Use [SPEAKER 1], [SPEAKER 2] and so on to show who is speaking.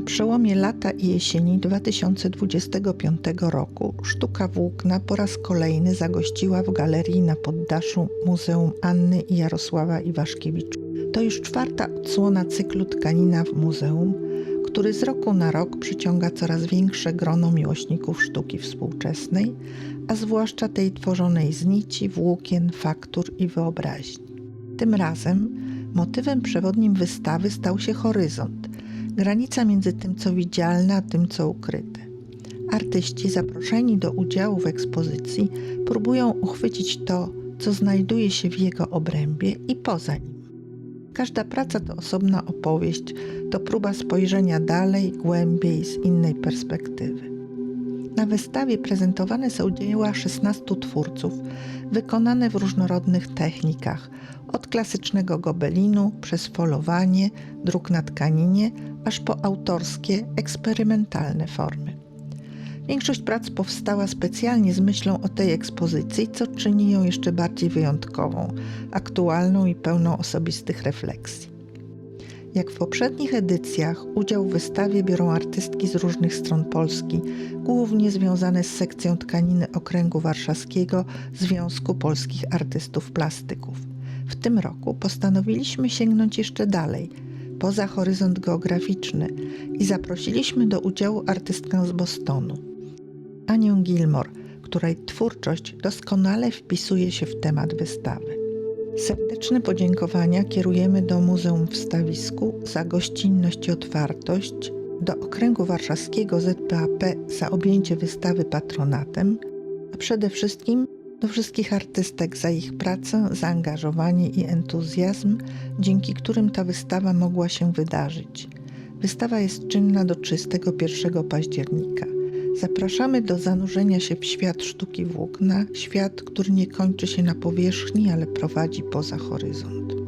[SPEAKER 1] przełomie lata i jesieni 2025 roku sztuka włókna po raz kolejny zagościła w galerii na poddaszu Muzeum Anny i Jarosława Iwaszkiewicz. To już czwarta odsłona cyklu Tkanina w Muzeum, który z roku na rok przyciąga coraz większe grono miłośników sztuki współczesnej, a zwłaszcza tej tworzonej z nici, włókien, faktur i wyobraźni. Tym razem motywem przewodnim wystawy stał się horyzont, granica między tym, co widzialne, a tym, co ukryte. Artyści zaproszeni do udziału w ekspozycji próbują uchwycić to, co znajduje się w jego obrębie i poza nim. Każda praca to osobna opowieść, to próba spojrzenia dalej, głębiej, z innej perspektywy. Na wystawie prezentowane są dzieła 16 twórców, wykonane w różnorodnych technikach, od klasycznego gobelinu przez folowanie, druk na tkaninie, aż po autorskie, eksperymentalne formy. Większość prac powstała specjalnie z myślą o tej ekspozycji, co czyni ją jeszcze bardziej wyjątkową, aktualną i pełną osobistych refleksji. Jak w poprzednich edycjach, udział w wystawie biorą artystki z różnych stron Polski, głównie związane z sekcją tkaniny Okręgu Warszawskiego Związku Polskich Artystów Plastyków. W tym roku postanowiliśmy sięgnąć jeszcze dalej, poza horyzont geograficzny i zaprosiliśmy do udziału artystkę z Bostonu, Anię Gilmore, której twórczość doskonale wpisuje się w temat wystawy. Serdeczne podziękowania kierujemy do Muzeum w Stawisku za gościnność i otwartość, do Okręgu Warszawskiego ZPAP za objęcie wystawy patronatem, a przede wszystkim do wszystkich artystek za ich pracę, zaangażowanie i entuzjazm, dzięki którym ta wystawa mogła się wydarzyć. Wystawa jest czynna do 31 października. Zapraszamy do zanurzenia się w świat sztuki włókna, świat, który nie kończy się na powierzchni, ale prowadzi poza horyzont.